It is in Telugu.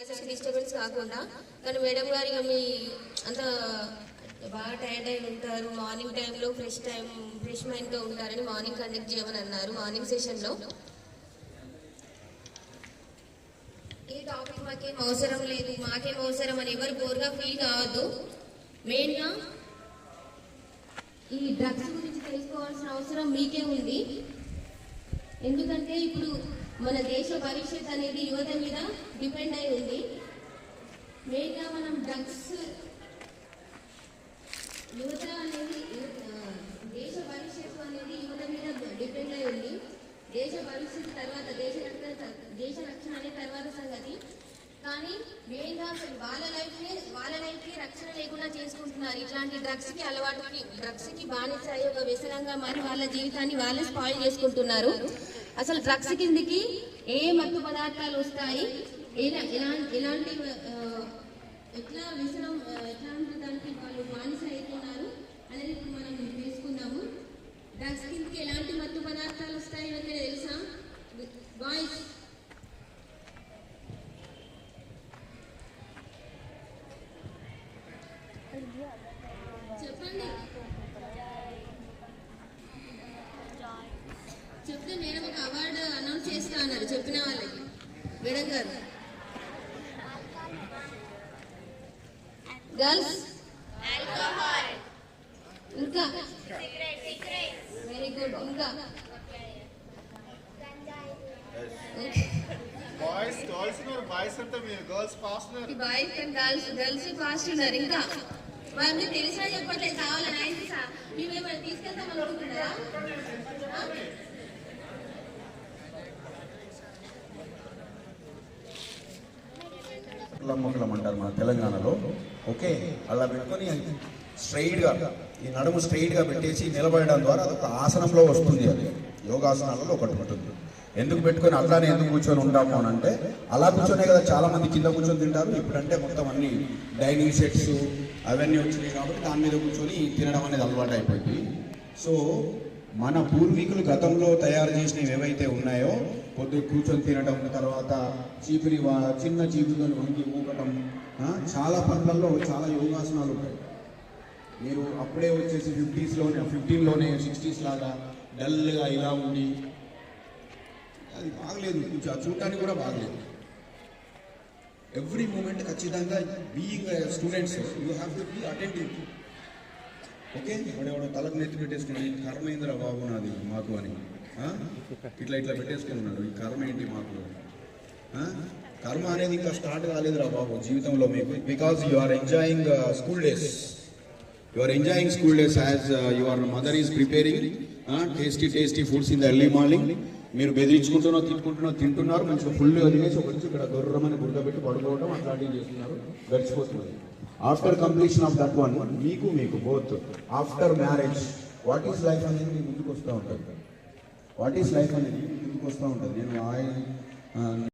డిస్టర్బెన్స్ కాకుండా కానీ మేడం గారు ఇక మీ అంత బాగా టైర్డ్ అయి ఉంటారు. మార్నింగ్ టైంలో ఫ్రెష్ టైం ఫ్రెష్ మైండ్తో ఉంటారని మార్నింగ్ కండక్ట్ చేయమని అన్నారు మార్నింగ్ సెషన్లో ఈ టాపిక్ మాకేం అవసరం లేదు. మాకేం అవసరం అని ఎవరు బోర్గా ఫీల్ కావద్దు. మెయిన్గా ఈ డ్రగ్స్ గురించి తెలుసుకోవాల్సిన అవసరం మీకే ఉంది. ఎందుకంటే ఇప్పుడు మన దేశ భవిష్యత్ అనేది యువత మీద డిపెండ్ అయి ఉంది. మెయిన్గా మనం డ్రగ్స్ యువత అనేది దేశ భవిష్యత్తు అనేది యువత మీద డిపెండ్ అయి ఉంది. దేశ భవిష్యత్తు తర్వాత దేశ రక్షణ దేశ రక్షణ అనే తర్వాత సంగతి. కానీ మెయిన్గా అసలు వాళ్ళ లైఫ్ని వాళ్ళ లైఫ్కి రక్షణ లేకుండా చేసుకుంటున్నారు. ఇట్లాంటి డ్రగ్స్కి అలవాటుకి డ్రగ్స్కి బానిస ఒక వ్యసనంగా మారి వాళ్ళ జీవితాన్ని వాళ్ళే స్పాయిల్ చేసుకుంటున్నారు. అసలు డ్రగ్స్ కిందకి ఏ మత్తు పదార్థాలు వస్తాయి? ఎలా- ఎలా- ఎలాంటి ఎట్లా వ్యసనం ఎట్లా ఎట్లాంటి దానికి వాళ్ళు బానిస అవుతున్నారు అనేది ఇప్పుడు మనం తెలుసుకుందాము. డ్రగ్స్ కిందకి ఎలాంటి మత్తు పదార్థాలు వస్తాయి ఎవరికైనా తెలుసా బాయ్స్ చెప్పండి చెప్తే మేడం ఒక అనౌన్స్ చేస్తా అన్నారు చెప్పిన వాళ్ళకి. మేడం గారు. గర్ల్స్? ఇంకా? వెరీ గుడ్ ఇంకా? బాయ్స్ గర్ల్స్ బాయ్స్ మీరు girls pass boys and girls girls ఉన్నారు. ఇంకా? మీకు తెలిసినా చెప్పట్లేదు కావాలని ఆయన మేమేమైనా తీసుకెళ్తాం అనుకుంటున్నారా? ఆ? అంటారు మన తెలంగాణలో. ఓకే అలా పెట్టుకొని స్ట్రైట్గా ఈ నడుము స్ట్రైట్గా పెట్టేసి నిలబడడం ద్వారా అదొక ఆసనంలో వస్తుంది అది. యోగాసనాలలో ఒకటి ఉంటుంది. ఎందుకు పెట్టుకొని అట్లానే ఎందుకు కూర్చొని ఉంటాము అని అంటే అలా కూర్చొనే కదా చాలా మంది కింద కూర్చొని తింటారు. ఇప్పుడంటే మొత్తం అన్ని డైనింగ్ సెట్స్ అవన్నీ వచ్చినాయి కాబట్టి దాని మీద కూర్చొని తినడం అనేది అలవాటు అయిపోయింది సో మన పూర్వీకులు గతంలో తయారు చేసినవి ఏవైతే ఉన్నాయో పొద్దు కూర్చొని తినడం తర్వాత చీపురి చిన్న చీపురితో వంగి ఊకటం చాలా పనులలో చాలా యోగాసనాలు ఉంటాయి. మీరు అప్పుడే వచ్చేసి ఫిఫ్టీస్లోనే ఫిఫ్టీన్లోనే సిక్స్టీస్ లాగా డల్గా ఇలా ఉండి అది బాగలేదు. కొంచెం అది చూడటానికి కూడా బాగలేదు. ఎవ్రీ మూమెంట్ ఖచ్చితంగా being students you have to be attentive. Okay వాడెవడో తలకు నెత్తి పెట్టేసుకుని "ఈ కర్మ ఏందిరా బాబు నాది మాకు అని. ఇట్లా ఇట్లా పెట్టేసుకున్నాడు ఈ కర్మ ఏంటి మాకు? కర్మ అనేది ఇంకా స్టార్ట్ కాలేదురా బాబు జీవితంలో మీకు. Because you are enjoying school days you are enjoying school days as your mother is preparing tasty tasty foods in the early morning మీరు బెదిరించుకుంటున్నా తిట్టుకుంటున్నా తింటున్నారు మంచిగా ఫుల్ తినేసి ఒక నుంచి ఇక్కడ దొర్రమని బుర్ర పెట్టి పడుకోవడం అట్లాంటివి చేస్తున్నారు. గడిచిపోతుంది after completion of that one మీకు మీకు both after marriage what is life అనేది మీ ముందుకు వస్తూ ఉంటుంది. వాట్ ఈస్ లైఫ్ అనేది మీ ముందుకు వస్తూ ఉంటుంది. నేను ఆయన